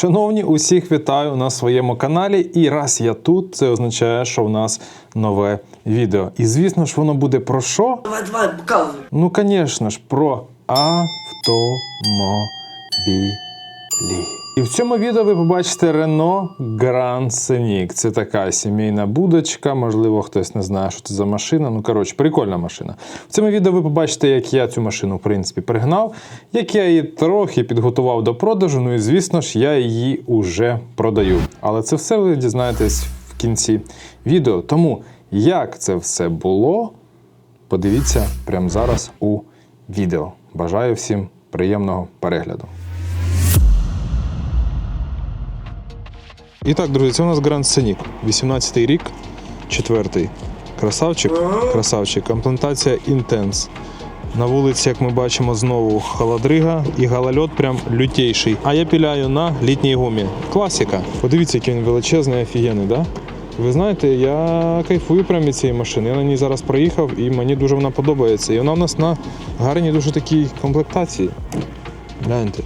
Шановні, усіх вітаю на своєму каналі. І раз я тут, це означає, що в нас нове відео. І звісно ж, воно буде про що? Давай, давай, показуй. Ну, звісно ж, про автомобілі. І в цьому відео ви побачите Renault Grand Scenic. Це така сімейна будочка, можливо, хтось не знає, що це за машина. Ну, коротше, прикольна машина. В цьому відео ви побачите, як я цю машину, в принципі, пригнав, як я її трохи підготував до продажу. Ну і звісно ж, я її уже продаю. Але це все ви дізнаєтесь в кінці відео. Тому як це все було, подивіться прямо зараз у відео. Бажаю всім приємного перегляду. І так, друзі, це у нас Grand Scenic. 18-й рік, четвертий. Красавчик, красавчик. Комплектація Intense. На вулиці, як ми бачимо, знову холодрига і галальот прям лютейший. А я піляю на літній гумі. Класіка. Подивіться, який він величезний, офігенний, да? Ви знаєте, я кайфую прямо від цієї машини. Я на ній зараз проїхав і мені дуже вона подобається. І вона в нас на гарній дуже такій комплектації. Гляньте.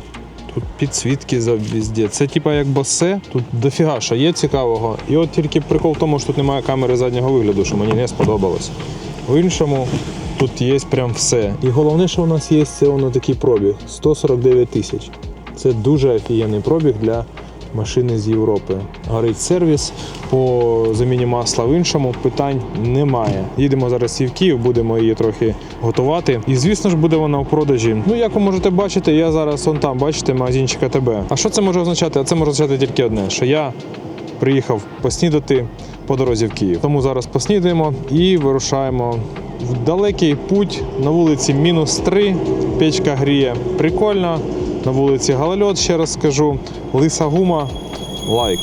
Тут підсвітки за везде. Це типа як басе, Тут дофіга що є цікавого. І от тільки прикол в тому, що тут немає камери заднього вигляду, що мені не сподобалось. В іншому тут є прям все. І головне, що у нас є, це воно такий пробіг 149 тисяч. Це дуже офігенний пробіг для машини з Європи. Горить сервіс по заміні масла в іншому питань немає. Їдемо зараз і в Київ, будемо її трохи готувати. І звісно ж буде вона в продажі. Ну як ви можете бачити, я зараз он там, бачите, магазинчик АТБ. А що це може означати? А це може означати тільки одне: що я приїхав поснідати по дорозі в Київ. Тому зараз поснідаємо і вирушаємо в далекий путь на вулиці мінус 3. Печка гріє прикольно. На вулиці Галальот, ще раз скажу. Лиса гума лайк.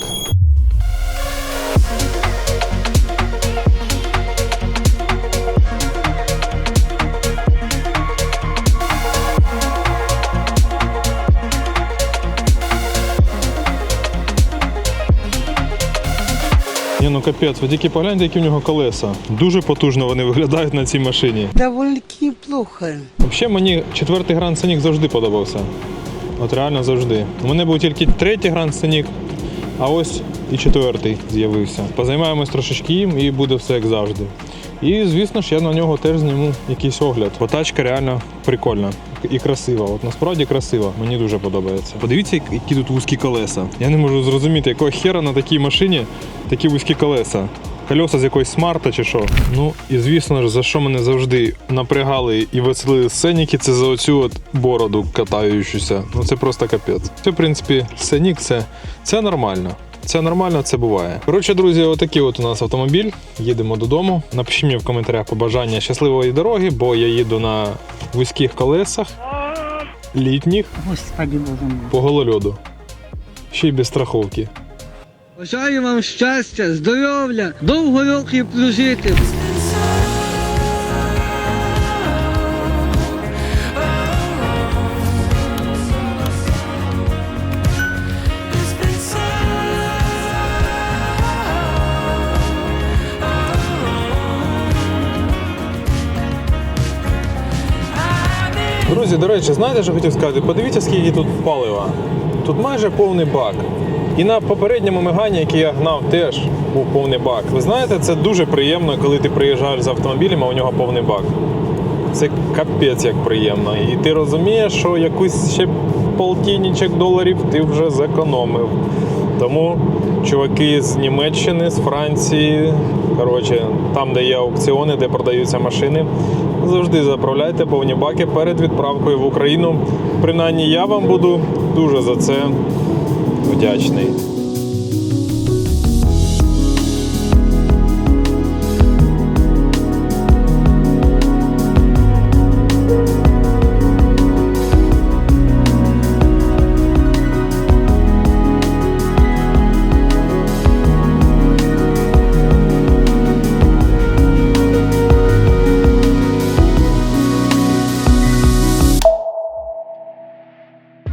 Ні, ну капець, ви тільки погляньте, які в нього колеса. Дуже потужно вони виглядають на цій машині. Довольно-таки плохо. Взагалі мені четвертий Гранд Сенік завжди подобався. От реально завжди. У мене був тільки третій Гранд Сенік, а ось і четвертий з'явився. Позаймаємось трошечки їм і буде все як завжди. І звісно ж я на нього теж зніму якийсь огляд. Бо тачка реально прикольна і красива. От насправді красива, мені дуже подобається. Подивіться, які тут вузькі колеса. Я не можу зрозуміти, якого хера на такій машині такі вузькі колеса. Кольоса з якоїсь смарта чи що. Ну і звісно ж, за що мене завжди напрягали і веселили сценіки, це за оцю от бороду катаючуся. Ну це просто капець. Це, в принципі, сценік це, це нормально. Це нормально, це буває. Коротше, друзі, отакий от у нас автомобіль. Їдемо додому. Напишіть мені в коментарях побажання щасливої дороги, бо я їду на вузьких колесах, літніх Господи Боже мой. по голольоду. Ще й без страховки. Бажаю вам щастя, здоров'я, довго років прожити. Друзі, до речі, знаєте, що хотів сказати? Подивіться, скільки тут палива. Тут майже повний бак. І на попередньому мегані, який я гнав, теж був повний бак. Ви знаєте, це дуже приємно, коли ти приїжджаєш з автомобілем, а у нього повний бак. Це капець як приємно. І ти розумієш, що якусь ще полтинничок доларів ти вже зекономив. Тому чуваки з Німеччини, з Франції, коротше, там, де є аукціони, де продаються машини, завжди заправляйте повні баки перед відправкою в Україну. Принаймні я вам буду дуже за це вдячний.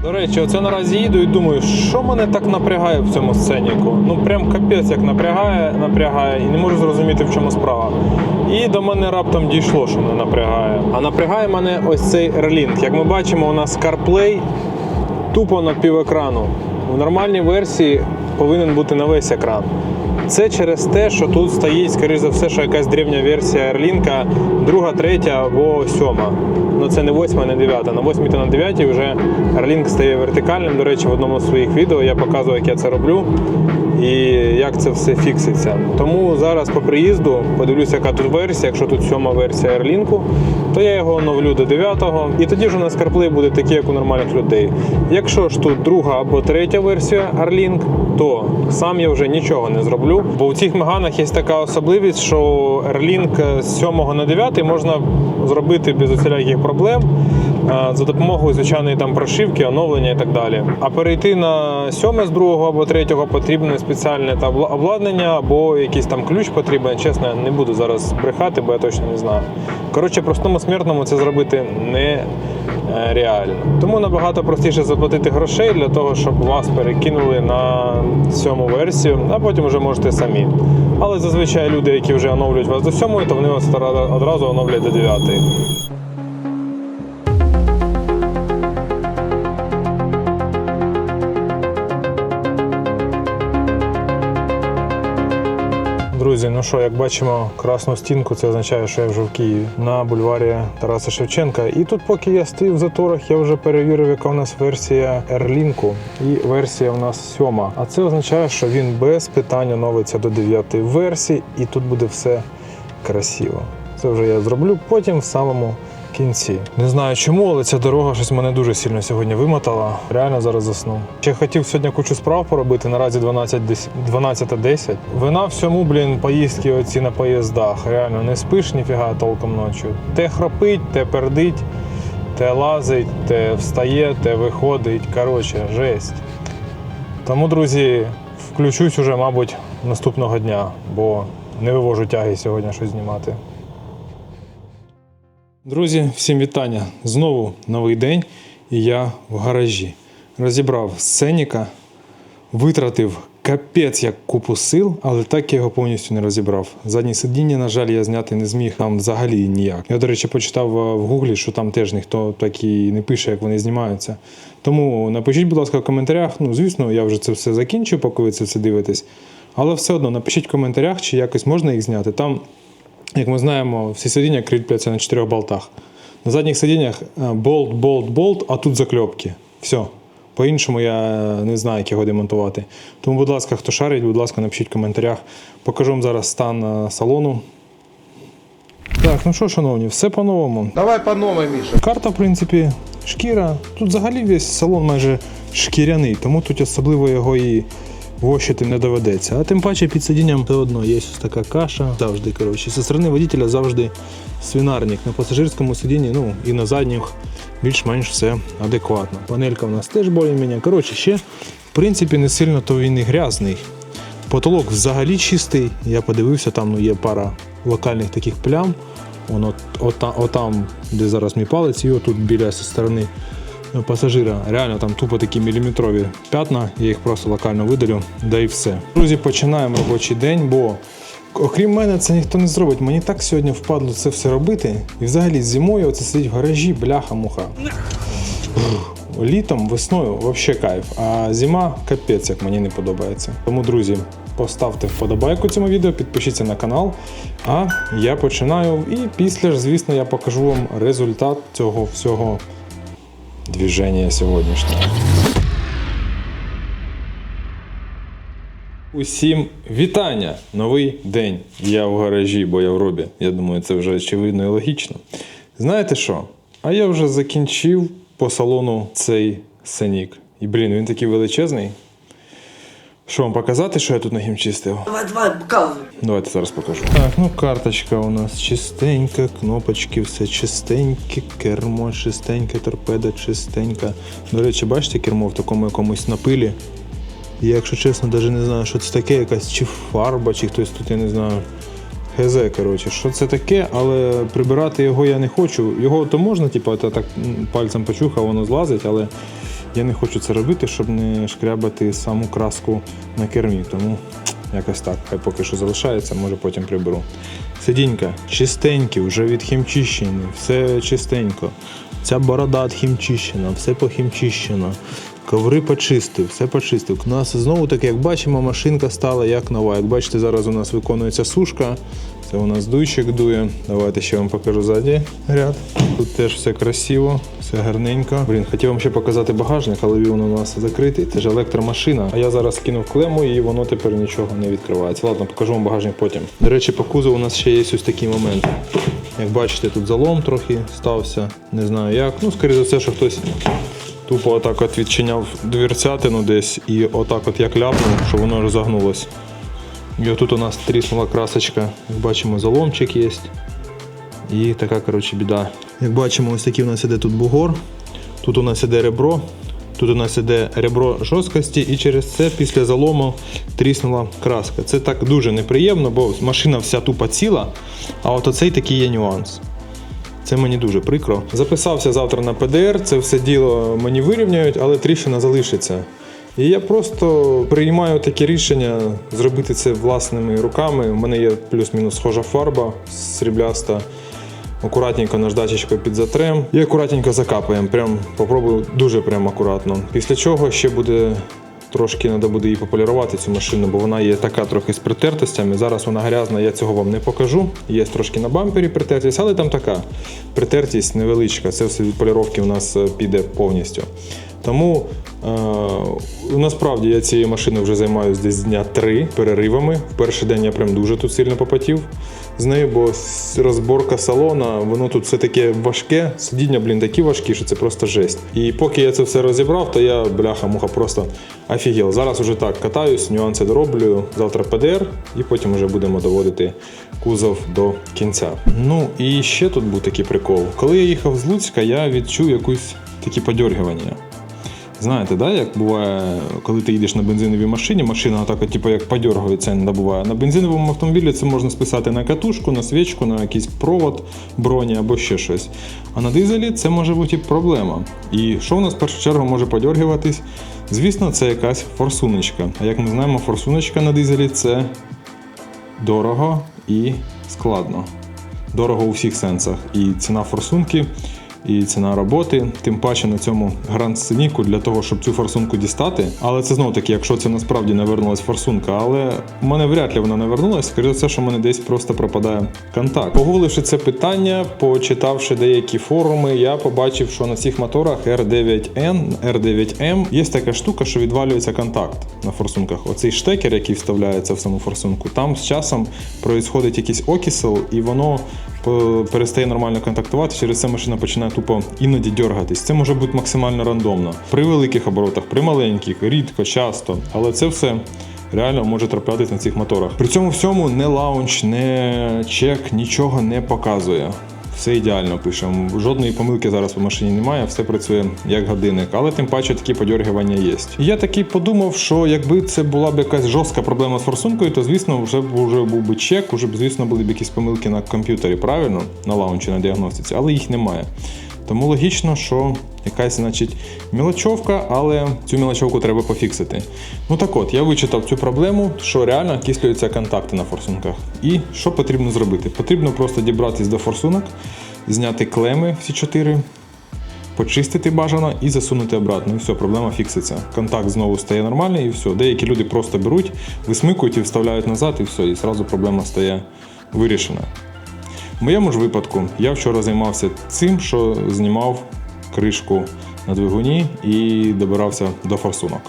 До речі, оце наразі їду і думаю, що мене так напрягає в цьому сценіку. Ну прям капець як напрягає, напрягає, і не можу зрозуміти, в чому справа. І до мене раптом дійшло, що мене напрягає. А напрягає мене ось цей Airlink. Як ми бачимо, у нас CarPlay тупо на півекрану. В нормальній версії повинен бути на весь екран. Це через те, що тут стоїть, скоріш за все, що якась древня версія Airlink, друга, третя або сьома. Ну це не восьма, не дев'ята. На восьмій та на дев'ятій вже Airlink стає вертикальним. До речі, в одному з своїх відео я показую, як я це роблю і як це все фікситься. Тому зараз по приїзду подивлюся, яка тут версія. Якщо тут сьома версія Airlink, то я його оновлю до 9-го. І тоді ж у нас CarPlay буде такий, як у нормальних людей. Якщо ж тут друга або третя версія Airlink, то сам я вже нічого не зроблю. Бо у цих меганах є така особливість, що Airlink з 7 на 9 можна зробити без усіляких проблем за допомогою звичайної там прошивки, оновлення і так далі. А перейти на 7 з другого або третього потрібне спеціальне та обла- обладнання або якийсь там ключ потрібен. Чесно, не буду зараз брехати, бо я точно не знаю. Коротше, простому смертному це зробити не е, реально. Тому набагато простіше заплатити грошей для того, щоб вас перекинули на сьому версію, а потім вже можете самі. Але зазвичай люди, які вже оновлюють вас до сьомої, то вони вас одразу оновлять до дев'ятої. Друзі, ну що, як бачимо красну стінку, це означає, що я вже в Києві на бульварі Тараса Шевченка. І тут, поки я стою в заторах, я вже перевірив, яка у нас версія Ерлінку. І версія у нас сьома. А це означає, що він без питань оновиться до дев'ятої версії, і тут буде все красиво. Це вже я зроблю потім в самому кінці. Не знаю чому, але ця дорога щось мене дуже сильно сьогодні вимотала. Реально зараз засну. Ще хотів сьогодні кучу справ поробити. Наразі 12.10. 12.10. Вина всьому, блін, поїздки оці на поїздах. Реально не спиш ніфіга толком ночі. Те храпить, те пердить, те лазить, те встає, те виходить. Коротше, жесть. Тому, друзі, включусь уже, мабуть, наступного дня, бо не вивожу тяги сьогодні щось знімати. Друзі, всім вітання! Знову новий день, і я в гаражі. Розібрав сценіка, витратив капець як купу сил, але так я його повністю не розібрав. Заднє сидіння, на жаль, я зняти не зміг там взагалі ніяк. Я, до речі, почитав е, в гуглі, що там теж ніхто так і не пише, як вони знімаються. Тому напишіть, будь ласка, в коментарях. Ну, звісно, я вже це все закінчу, поки ви це все дивитесь. Але все одно напишіть в коментарях, чи якось можна їх зняти. Там як ми знаємо, всі сидіння кріпляться на чотирьох болтах. На задніх сидіннях е, болт, болт, болт, а тут закльопки. Все. По-іншому я не знаю, як його демонтувати. Тому, будь ласка, хто шарить, будь ласка, напишіть в коментарях. Покажу вам зараз стан е, салону. Так, ну що, шановні, все по-новому. Давай по новой, Миша. Карта, в принципі, шкіра. Тут взагалі весь салон майже шкіряний, тому тут особливо його і вощити не доведеться. А тим паче під сидінням все одно є ось така каша. Завжди, коротше. Зі сторони водителя завжди свинарник. На пасажирському сидінні, ну і на задніх більш-менш все адекватно. Панелька в нас теж більш-менш. Коротше, ще, в принципі, не сильно то він і грязний. Потолок взагалі чистий. Я подивився, там ну, є пара локальних таких плям. Вон от, ота- отам, де зараз мій палець, і отут біля зі сторони пасажира. Реально там тупо такі міліметрові п'ятна, я їх просто локально видалю, да і все. Друзі, починаємо робочий день, бо окрім мене це ніхто не зробить. Мені так сьогодні впадло це все робити. І взагалі зимою оце сидить в гаражі, бляха-муха. Літом, весною взагалі кайф, а зима капець, як мені не подобається. Тому, друзі, поставте вподобайку цьому відео, підпишіться на канал. А я починаю. І після ж, звісно, я покажу вам результат цього всього движення сьогоднішнього. Усім вітання! Новий день. Я в гаражі, бо я в робі. Я думаю, це вже очевидно і логічно. Знаєте що? А я вже закінчив по салону цей синік. І блін, він такий величезний. Що вам показати, що я тут нахімчистив? Давай, давай, показуй. Давайте зараз покажу. Так, ну карточка у нас чистенька, кнопочки, все чистеньке, кермо чистеньке, торпеда чистенька. До речі, бачите, кермо в такому якомусь напилі. Я, якщо чесно, навіть не знаю, що це таке, якась чи фарба, чи хтось тут, я не знаю. ГЗ, коротше, що це таке, але прибирати його я не хочу. Його то можна, типу, так пальцем почухав, воно злазить, але я не хочу це робити, щоб не шкрябати саму краску на кермі. Тому якось так. Хай поки що залишається, може потім приберу. Сидінька чистенькі, вже відхімчищені, все чистенько. Ця борода відхімчищена, все похімчищено. Коври почистив, все почистив. У нас знову таки, як бачимо, машинка стала як нова. Як бачите, зараз у нас виконується сушка. Це у нас дуйчик дує. Давайте ще вам покажу ззаді ряд. Тут теж все красиво, все гарненько. Блін, хотів вам ще показати багажник, але він у нас закритий. Це ж електромашина. А я зараз кинув клему і воно тепер нічого не відкривається. Ладно, покажу вам багажник потім. До речі, по кузову у нас ще є ось такий момент. Як бачите, тут залом трохи стався. Не знаю як. Ну, скоріше за все, що хтось Тупо отак от відчиняв дверцятину десь і отак от як ляпнув, що воно розогнулось. І отут у нас тріснула красочка. Як бачимо, заломчик є. І така, коротше, біда. Як бачимо, ось такий у нас іде тут бугор. Тут у нас іде ребро. Тут у нас іде ребро жорсткості, і через це після залому тріснула краска. Це так дуже неприємно, бо машина вся тупо ціла, а от оцей такий є нюанс. Це мені дуже прикро. Записався завтра на ПДР, це все діло мені вирівняють, але тріщина залишиться. І я просто приймаю таке рішення зробити це власними руками. У мене є плюс-мінус схожа фарба срібляста. Акуратненько наждачечкою під затрем і акуратненько закапаємо. Прям попробую дуже прям акуратно. Після чого ще буде трошки треба буде її пополірувати цю машину, бо вона є така трохи з притертостями. Зараз вона грязна, я цього вам не покажу. Є трошки на бампері притертість, але там така притертість невеличка. Це все від поліровки у нас е, піде повністю. Тому е, насправді я цією машиною вже займаюся десь дня три переривами. В перший день я прям дуже тут сильно попотів з нею, бо розборка салона, воно тут все таке важке. Сидіння, блін, такі важкі, що це просто жесть. І поки я це все розібрав, то я бляха-муха просто офігел. Зараз уже так катаюсь, нюанси дороблю. Завтра ПДР, і потім вже будемо доводити кузов до кінця. Ну і ще тут був такий прикол. Коли я їхав з Луцька, я відчув якусь такі подьоргування. Знаєте, да, як буває, коли ти їдеш на бензиновій машині, машина так, типу, як подьоргується, не буває. На бензиновому автомобілі це можна списати на катушку, на свічку, на якийсь провод броні або ще щось. А на дизелі це може бути проблема. І що в нас в першу чергу може подьоргуватись? Звісно, це якась форсуночка. А як ми знаємо, форсуночка на дизелі це дорого і складно. Дорого у всіх сенсах. І ціна форсунки, і ціна роботи, тим паче на цьому гранд сценіку для того, щоб цю форсунку дістати. Але це знову таки, якщо це насправді не вернулась форсунка, але в мене вряд ли вона не вернулась, скоріше за все, що в мене десь просто пропадає контакт. Погуливши це питання, почитавши деякі форуми, я побачив, що на цих моторах R9N, R9M є така штука, що відвалюється контакт на форсунках. Оцей штекер, який вставляється в саму форсунку, там з часом происходить якийсь окисел, і воно перестає нормально контактувати. Через це машина починає тупо іноді дергатись. Це може бути максимально рандомно. При великих оборотах, при маленьких, рідко, часто. Але це все. Реально може траплятись на цих моторах. При цьому всьому не лаунч, не чек, нічого не показує. Все ідеально пишемо. Жодної помилки зараз у машині немає, все працює як годинник, але тим паче такі подьоргування є. Я такий подумав, що якби це була б якась жорстка проблема з форсункою, то звісно вже вже був би чек, вже б звісно були б якісь помилки на комп'ютері, правильно, на лаунчі, на діагностиці, але їх немає. Тому логічно, що якась, значить, мілочовка, але цю мілочовку треба пофіксити. Ну так от, я вичитав цю проблему, що реально окислюються контакти на форсунках. І що потрібно зробити? Потрібно просто дібратись до форсунок, зняти клеми всі чотири, почистити бажано і засунути обратно. І все, проблема фікситься. Контакт знову стає нормальний і все. Деякі люди просто беруть, висмикують і вставляють назад, і все, і зразу проблема стає вирішена. В моєму ж випадку я вчора займався цим, що знімав кришку на двигуні і добирався до форсунок.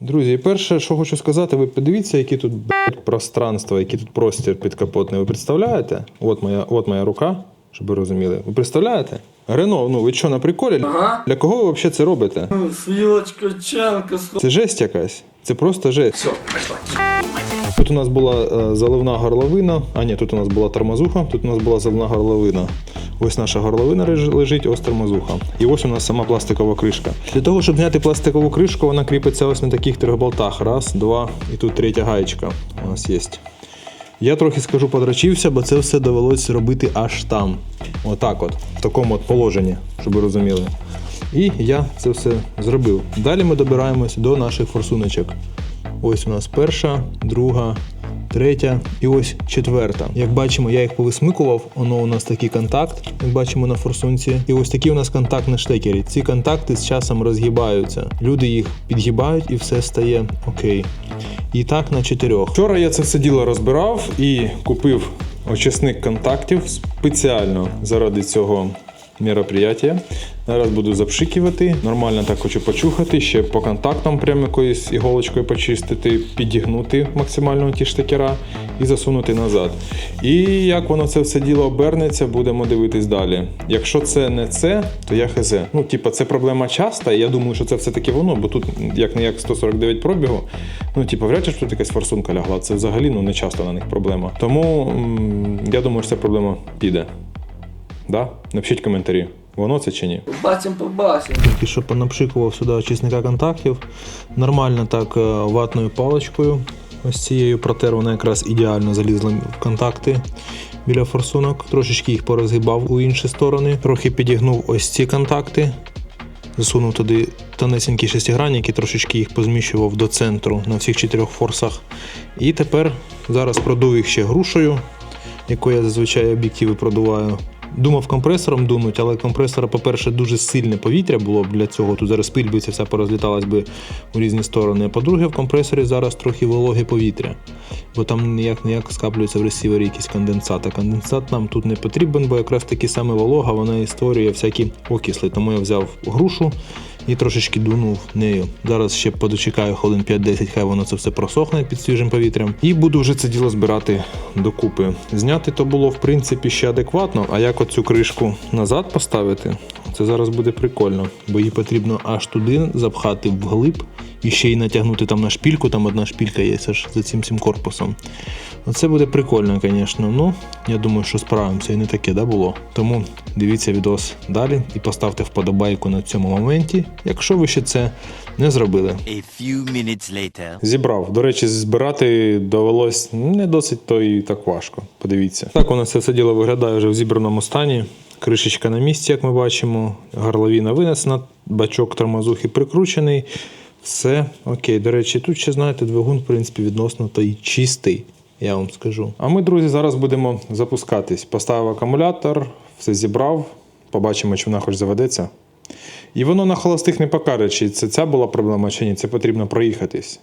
Друзі, і перше, що хочу сказати, ви подивіться, які тут блядь, пространства, який тут простір підкапотний. Ви представляєте? От моя, от моя рука, щоб ви розуміли. Ви представляєте? Рено, ну ви що на приколі? Ага. Для кого ви взагалі це робите? Свілочка, чанка, Це жесть якась. Це просто жесть. Все, пішла. Тут у нас була е, заливна горловина, а ні, тут у нас була тормозуха, тут у нас була заливна горловина. Ось наша горловина лежить, ось тормозуха. І ось у нас сама пластикова кришка. Для того, щоб зняти пластикову кришку, вона кріпиться ось на таких трьох болтах. Раз, два і тут третя гаєчка у нас є. Я трохи скажу подрачився, бо це все довелося робити аж там. Отак от, в такому от положенні, щоб ви розуміли. І я це все зробив. Далі ми добираємось до наших форсуночок. Ось у нас перша, друга, третя і ось четверта. Як бачимо, я їх повисмикував. Воно у нас такий контакт, як бачимо на форсунці. І ось такий у нас контакт на штекері. Ці контакти з часом розгибаються. Люди їх підгибають і все стає окей. І так на чотирьох. Вчора я це все діло розбирав і купив очисник контактів спеціально заради цього мероприятия. Зараз буду запшикувати. Нормально так хочу почухати, ще по контактам прямо якоюсь іголочкою почистити, підігнути максимально ті штекера і засунути назад. І як воно це все діло обернеться, будемо дивитись далі. Якщо це не це, то я хз. Ну, типа, це проблема часта, і я думаю, що це все-таки воно, бо тут як не як 149 пробігу. Ну, типу, вряд чи тут якась форсунка лягла. Це взагалі ну, не часто на них проблема. Тому м, я думаю, що ця проблема піде. Да? Напишіть коментарі, воно це чи ні. Побачим, побачим. Тільки що понапшикував сюди очисника контактів. Нормально так е, ватною паличкою. Ось цією протер вона якраз ідеально залізла в контакти біля форсунок. Трошечки їх порозгибав у інші сторони. Трохи підігнув ось ці контакти. Засунув туди тонесенькі шестигранники, трошечки їх позміщував до центру на всіх чотирьох форсах. І тепер зараз продув їх ще грушею, якою я зазвичай об'єктиви продуваю. Думав компресором дунуть, але компресора, по-перше, дуже сильне повітря було б для цього. Тут зараз пиль би ця вся порозліталась би у різні сторони. А по-друге, в компресорі зараз трохи вологе повітря, бо там ніяк ніяк скаплюється в ресівері якийсь конденсат. А конденсат нам тут не потрібен, бо якраз таки саме волога вона і створює всякі окисли. Тому я взяв грушу і трошечки дунув нею. Зараз ще подочекаю хвилин 5-10, хай воно це все просохне під свіжим повітрям. І буду вже це діло збирати докупи. Зняти то було в принципі ще адекватно, а як оцю кришку назад поставити, це зараз буде прикольно, бо її потрібно аж туди запхати вглиб і ще й натягнути там на шпільку, там одна шпілька є аж за цим цим корпусом. Оце буде прикольно, звісно. Ну, я думаю, що справимося і не таке да, було. Тому дивіться відос далі і поставте вподобайку на цьому моменті, якщо ви ще це не зробили. A few minutes later. Зібрав. До речі, збирати довелось не досить то і так важко. Подивіться. Так у нас це все діло виглядає вже в зібраному стані. Кришечка на місці, як ми бачимо. Горловіна винесена, бачок тормозухи прикручений. Все окей. До речі, тут ще, знаєте, двигун, в принципі, відносно той чистий, я вам скажу. А ми, друзі, зараз будемо запускатись. Поставив акумулятор, все зібрав. Побачимо, чи вона хоч заведеться. І воно на холостих не покаже, чи це ця була проблема, чи ні. Це потрібно проїхатись.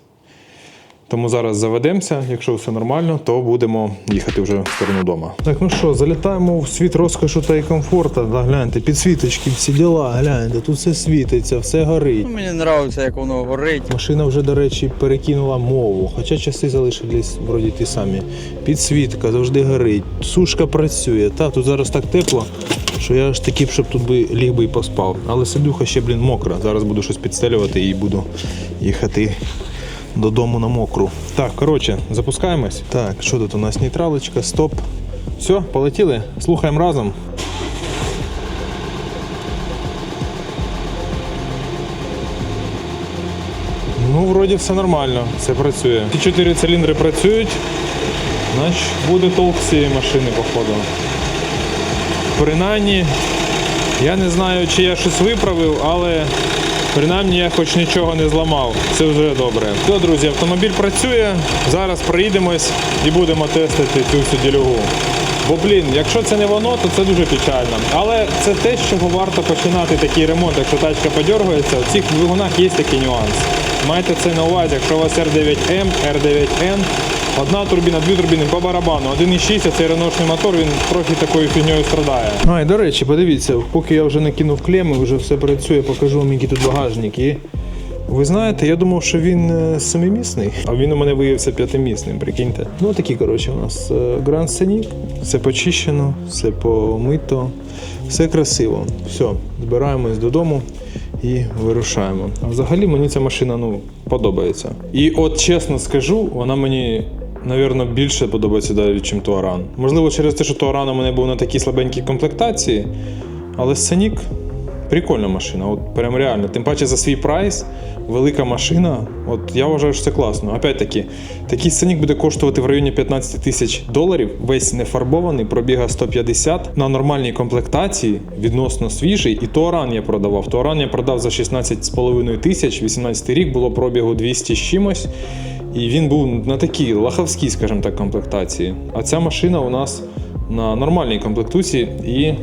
Тому зараз заведемося. Якщо все нормально, то будемо їхати вже в сторону дома. Так, ну що, залітаємо в світ розкошу та і комфорту. Да, гляньте, підсвіточки, всі діла, гляньте, тут все світиться, все горить. Ну, Мені подобається, як воно горить. Машина вже, до речі, перекинула мову, хоча часи залишились вроді ті самі. Підсвітка завжди горить, сушка працює. Та тут зараз так тепло, що я аж таки, б, щоб тут би ліг би і поспав. Але сидюха ще, блін, мокра. Зараз буду щось підстелювати і буду їхати додому на мокру. Так, коротше, запускаємось. Так, що тут у нас нейтралочка, стоп. Все, полетіли. Слухаємо разом. Ну, вроді все нормально, все працює. Ті чотири циліндри працюють, значить буде толк цієї машини, походу. Принаймні, я не знаю, чи я щось виправив, але принаймні я хоч нічого не зламав. Це вже добре. Все, друзі, автомобіль працює. Зараз проїдемось і будемо тестити цю всю ділюгу. Бо, блін, якщо це не воно, то це дуже печально. Але це те, з чого варто починати такий ремонт, якщо тачка подергається. У цих двигунах є такий нюанс. Майте це на увазі, якщо у вас R9M, R9N, одна турбіна, дві турбіни по барабану, 1,6, а цей реношний мотор, він трохи такою фігньою страдає. А, і до речі, подивіться, поки я вже накинув клеми, вже все працює, покажу вам, який тут багажник. Ви знаєте, я думав, що він е, семимісний, а він у мене виявився п'ятимісним, прикиньте. Ну такі, коротше, у нас е, Grand Scenic, все почищено, все помито, все красиво. Все, збираємось додому і вирушаємо. А взагалі мені ця машина ну, подобається. І от чесно скажу, вона мені. Навірно, більше подобається далі, ніж Туаран. Можливо, через те, що Туаран у мене був на такій слабенькій комплектації, але Сенік прикольна машина, от прям реально. Тим паче за свій прайс, велика машина. От я вважаю, що це класно. Опять-таки, такий Сенік буде коштувати в районі 15 тисяч доларів, весь не фарбований, пробіга 150 на нормальній комплектації, відносно свіжий. І Туаран я продавав. Туаран я продав за 16,5 тисяч, 18 рік було пробігу 200 з чимось. І він був на такій лахавській, скажімо так, комплектації. А ця машина у нас на нормальній комплектуції і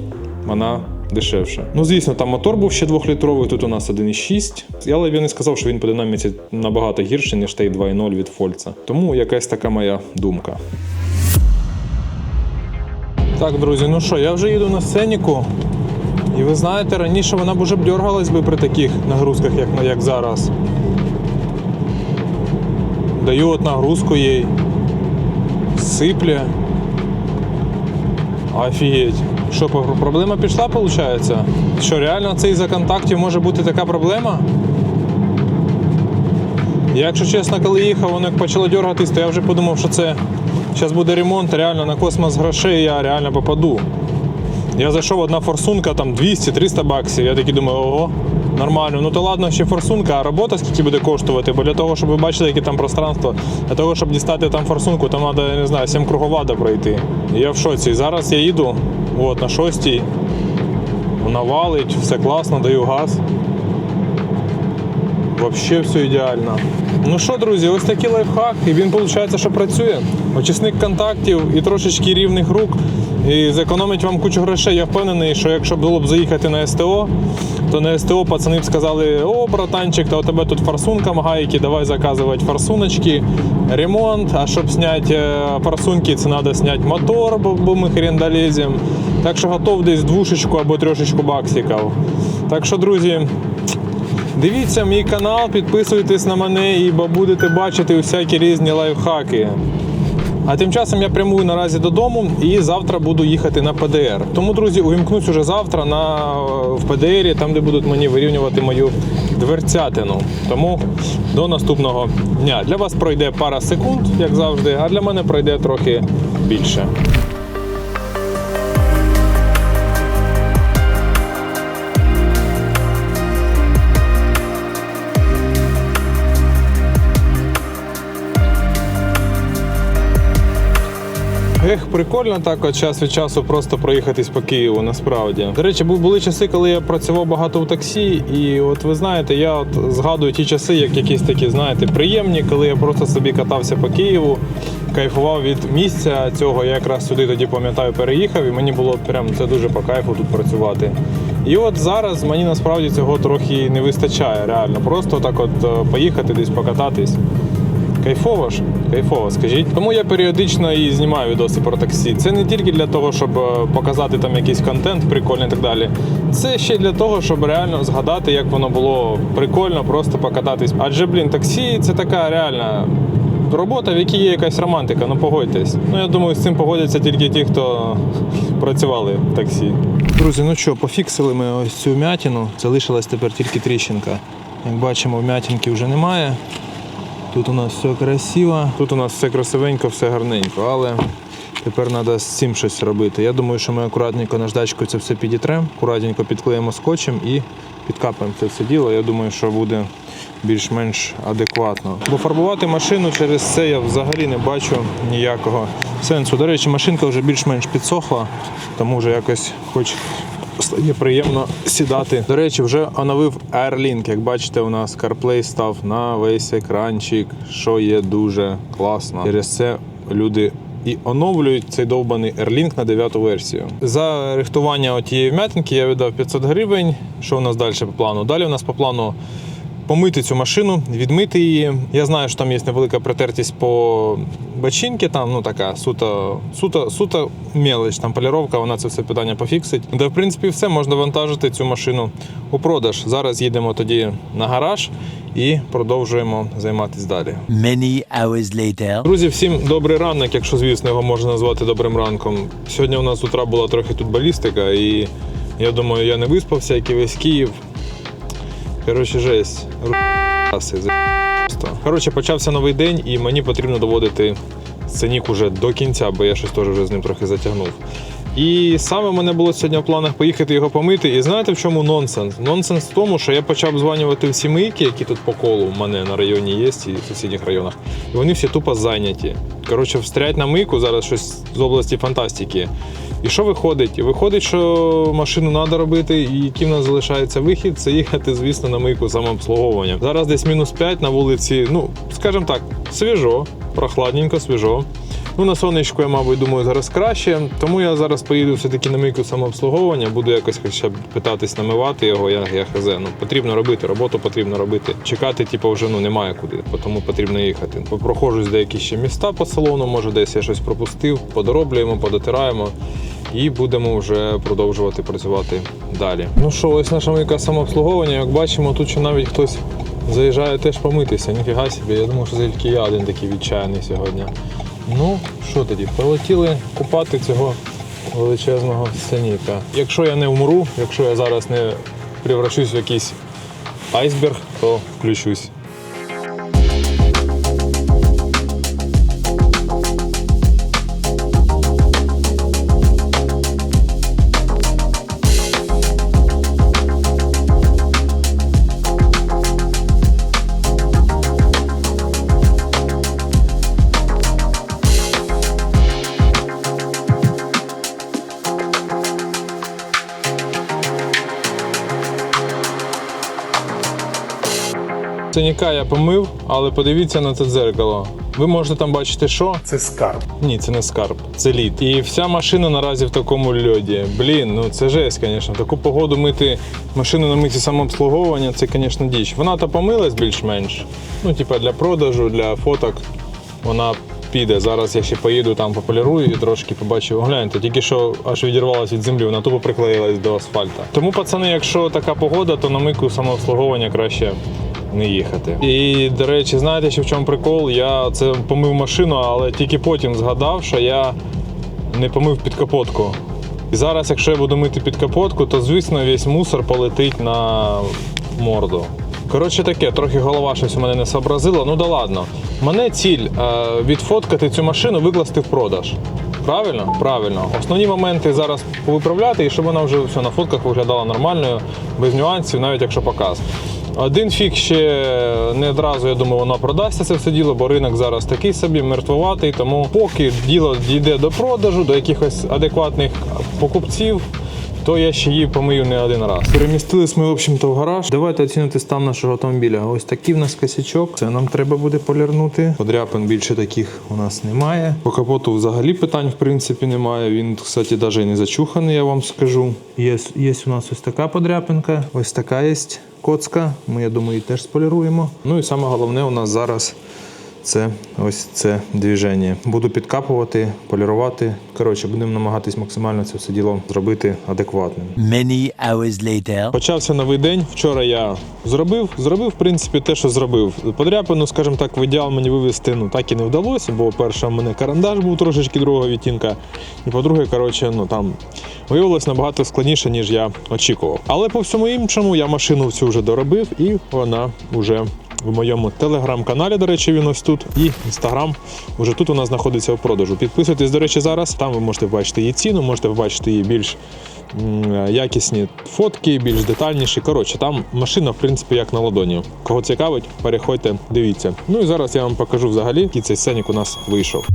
вона дешевша. Ну, звісно, там мотор був ще 2-літровий, тут у нас 1,6. Але я не сказав, що він по динаміці набагато гірший, ніж той 2,0 від Фольца. Тому якась така моя думка. Так, друзі, ну що, я вже їду на сценіку. І ви знаєте, раніше вона б уже б дергалась би при таких нагрузках, як, як зараз. Даю от нагрузку їй. Сипле. Офігеть. Що, проблема пішла, виходить? Що, реально це із-за контактів може бути така проблема? Я, якщо чесно, коли їхав, воно як почало дергатись, то я вже подумав, що це зараз буде ремонт, реально на космос грошей я реально попаду. Я зайшов одна форсунка, там 200-300 баксів. Я такий думаю, ого, нормально. Ну то ладно, ще форсунка, а робота скільки буде коштувати? Бо для того, щоб ви бачили, яке там пространство, для того, щоб дістати там форсунку, там треба, я не знаю, 7 круговада пройти. Я в шоці. Зараз я їду от, на шостій, вона валить, все класно, даю газ. Вообще все ідеально. Ну що, друзі, ось такий лайфхак, і він виходить, що працює. Очисник контактів і трошечки рівних рук. І зекономить вам кучу грошей. Я впевнений, що якщо було б заїхати на СТО, то на СТО пацани б сказали: о, братанчик, та у тебе тут форсунка гайки, давай заказувати форсуночки, ремонт. А щоб зняти е, форсунки, це треба зняти мотор, бо, ми хрен долезем. Так що готов десь двушечку або трошечку баксиків. Так що, друзі, Дивіться мій канал, підписуйтесь на мене і будете бачити всякі різні лайфхаки. А тим часом я прямую наразі додому і завтра буду їхати на ПДР. Тому, друзі, увімкнусь уже завтра на, в ПДРі, там де будуть мені вирівнювати мою дверцятину. Тому до наступного дня. Для вас пройде пара секунд, як завжди, а для мене пройде трохи більше. Ех, прикольно так от час від часу просто проїхатись по Києву, насправді. До речі, бу- були часи, коли я працював багато в таксі, і от ви знаєте, я от згадую ті часи, як якісь такі, знаєте, приємні, коли я просто собі катався по Києву, кайфував від місця цього. Я якраз сюди тоді пам'ятаю, переїхав, і мені було прям це дуже по кайфу тут працювати. І от зараз мені насправді цього трохи не вистачає, реально. Просто так от е, поїхати десь покататись. Кайфово ж, кайфово, скажіть. Тому я періодично і знімаю відоси про таксі. Це не тільки для того, щоб е, показати там якийсь контент прикольний і так далі. Це ще для того, щоб реально згадати, як воно було прикольно, просто покататись. Адже, блін, таксі це така реальна робота, в якій є якась романтика, ну погодьтесь. Ну я думаю, з цим погодяться тільки ті, хто працювали в таксі. Друзі, ну що, пофіксили ми ось цю вмятину. Залишилась тепер тільки тріщинка. Як бачимо, вмятинки вже немає. Тут у нас все красиво, тут у нас все красивенько, все гарненько, але тепер треба з цим щось робити. Я думаю, що ми акуратненько наждачкою це все підітремо, акуратненько підклеїмо скотчем і підкапаємо це все діло. Я думаю, що буде більш-менш адекватно. Бо фарбувати машину через це я взагалі не бачу ніякого сенсу. До речі, машинка вже більш-менш підсохла, тому вже якось хоч стає приємно сідати. До речі, вже оновив Airlink. Як бачите, у нас CarPlay став на весь екранчик, що є дуже класно. Через це люди. І оновлюють цей довбаний Airlink на 9 версію. За рихтування тієї вмятинки я віддав 500 гривень. Що у нас далі по плану? Далі у нас по плану помити цю машину, відмити її. Я знаю, що там є невелика притертість по бачинки, там ну така суто, суто, суто мелоч, там поліровка, вона це все питання пофіксить. Де, в принципі, все можна вантажити цю машину у продаж. Зараз їдемо тоді на гараж і продовжуємо займатися далі. Many hours later. Друзі, всім добрий ранок, якщо звісно його можна назвати добрим ранком. Сьогодні у нас утра була трохи тут балістика, і я думаю, я не виспався, як і весь Київ. Коротше, жесть. Коротше, почався новий день, і мені потрібно доводити сценік уже до кінця, бо я щось теж вже з ним трохи затягнув. І саме в мене було сьогодні в планах поїхати його помити. І знаєте в чому нонсенс? Нонсенс в тому, що я почав дзвонювати всі мийки, які тут по колу в мене на районі є, і в сусідніх районах. І вони всі тупо зайняті. Коротше, встрять на мийку зараз щось з області фантастики. І що виходить? Виходить, що машину треба робити, і який в нас залишається вихід, це їхати, звісно, на мийку самообслуговування. Зараз десь мінус 5 на вулиці, ну, скажімо так, свіжо, прохладненько, свіжо. Ну, на сонечку, я, мабуть, думаю, зараз краще. Тому я зараз поїду все-таки на мийку самообслуговування, буду якось хоча б питатись намивати його, я, я хз. Ну, потрібно робити, роботу потрібно робити. Чекати, типу, вже ну, немає куди, тому потрібно їхати. Проходжусь деякі ще міста по салону, може десь я щось пропустив, подороблюємо, подотираємо. І будемо вже продовжувати працювати далі. Ну що, ось наша мийка самообслуговування. Як бачимо, тут ще навіть хтось заїжджає теж помитися. Ніфіга собі. Я думав, що тільки я один такий відчаяний сьогодні. Ну, що тоді? Полетіли купати цього величезного синіка. Якщо я не вмру, якщо я зараз не превращусь в якийсь айсберг, то включусь. Синяка я помив, але подивіться на це дзеркало. Ви можете там бачити, що Це скарб. ні, це не скарб, це лід. І вся машина наразі в такому льоді. Блін, ну це жесть, звісно. Таку погоду мити машину на митці самообслуговування, це, звісно, діч. Вона то помилась більш-менш. Ну, типа для продажу, для фоток вона піде. Зараз я ще поїду там пополірую і трошки побачу. Гляньте, тільки що аж відірвалася від землі, вона тупо приклеїлась до асфальта. Тому, пацани, якщо така погода, то на мийку самообслуговування краще не їхати. І до речі, знаєте, що в чому прикол? Я це помив машину, але тільки потім згадав, що я не помив підкапотку. І зараз, якщо я буду мити підкапотку, то звісно весь мусор полетить на морду. Коротше таке, трохи голова щось у мене не сообразила. Ну да ладно. Мене ціль е, відфоткати цю машину, викласти в продаж. Правильно? Правильно. Основні моменти зараз повиправляти, і щоб вона вже все на фотках виглядала нормальною, без нюансів, навіть якщо показ. Один фік ще не одразу, я думаю, воно продасться це все діло, бо ринок зараз такий собі мертвуватий. Тому поки діло дійде до продажу, до якихось адекватних покупців, то я ще її помию не один раз. Перемістились ми, в общем-то, в гараж. Давайте оцінити стан нашого автомобіля. Ось такий в нас косячок. Це нам треба буде полірнути. Подряпин більше таких у нас немає. По капоту взагалі питань в принципі немає. Він, кстати, навіть не зачуханий, я вам скажу. Є, є у нас ось така подряпинка, ось така є коцка. Ми, я думаю, її теж споліруємо. Ну і саме головне у нас зараз це ось це движення. Буду підкапувати, полірувати. Коротше, будемо намагатись максимально це все діло зробити адекватним. Many hours later. Почався новий день. Вчора я зробив, зробив, в принципі, те, що зробив. Подряпину, скажімо так, в ідеал мені вивести ну, так і не вдалося, бо, по-перше, у мене карандаш був трошечки другого відтінка. І по-друге, коротше, ну там виявилось набагато складніше, ніж я очікував. Але по всьому іншому я машину всю вже доробив, і вона вже в моєму телеграм-каналі, до речі, він ось тут. І інстаграм вже тут у нас знаходиться у продажу. Підписуйтесь, до речі, зараз. Там ви можете побачити її ціну, можете побачити її більш якісні фотки, більш детальніші. Коротше, там машина, в принципі, як на ладоні. Кого цікавить, переходьте, дивіться. Ну і зараз я вам покажу взагалі, який цей сценік у нас вийшов.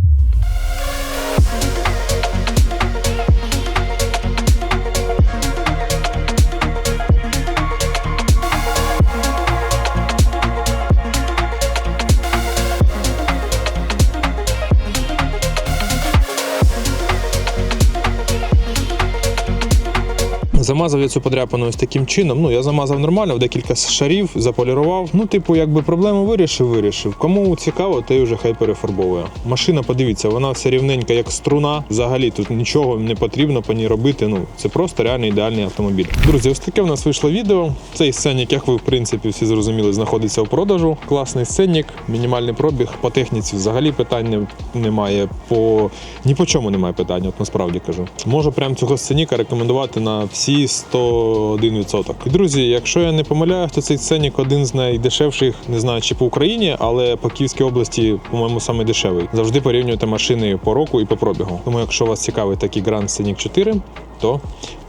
Замазав я цю подряпину ось таким чином. Ну, я замазав нормально, в декілька шарів, заполірував. Ну, типу, якби проблему вирішив, вирішив. Кому цікаво, той вже хай перефарбовує. Машина, подивіться, вона все рівненька, як струна. Взагалі тут нічого не потрібно по ній робити. Ну, це просто реально ідеальний автомобіль. Друзі, ось таке в нас вийшло відео. Цей сценік, як ви в принципі всі зрозуміли, знаходиться в продажу. Класний сценік, мінімальний пробіг. По техніці взагалі питань немає. По ні по чому немає питань, от насправді кажу. Можу прям цього сценіка рекомендувати на всі 101%. Друзі, якщо я не помиляю, то цей сценік один з найдешевших, не знаю, чи по Україні, але по Київській області, по-моєму, саме дешевий. Завжди порівнюйте машини по року і по пробігу. Тому, якщо вас цікавить такий Grand Scenic 4, то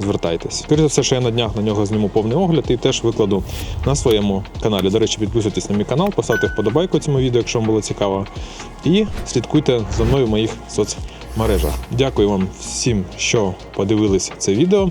звертайтесь. Скоріше за все, що я на днях на нього зніму повний огляд і теж викладу на своєму каналі. До речі, підписуйтесь на мій канал, поставте вподобайку цьому відео, якщо вам було цікаво. І слідкуйте за мною в моїх соцмережах. Дякую вам всім, що подивилися це відео.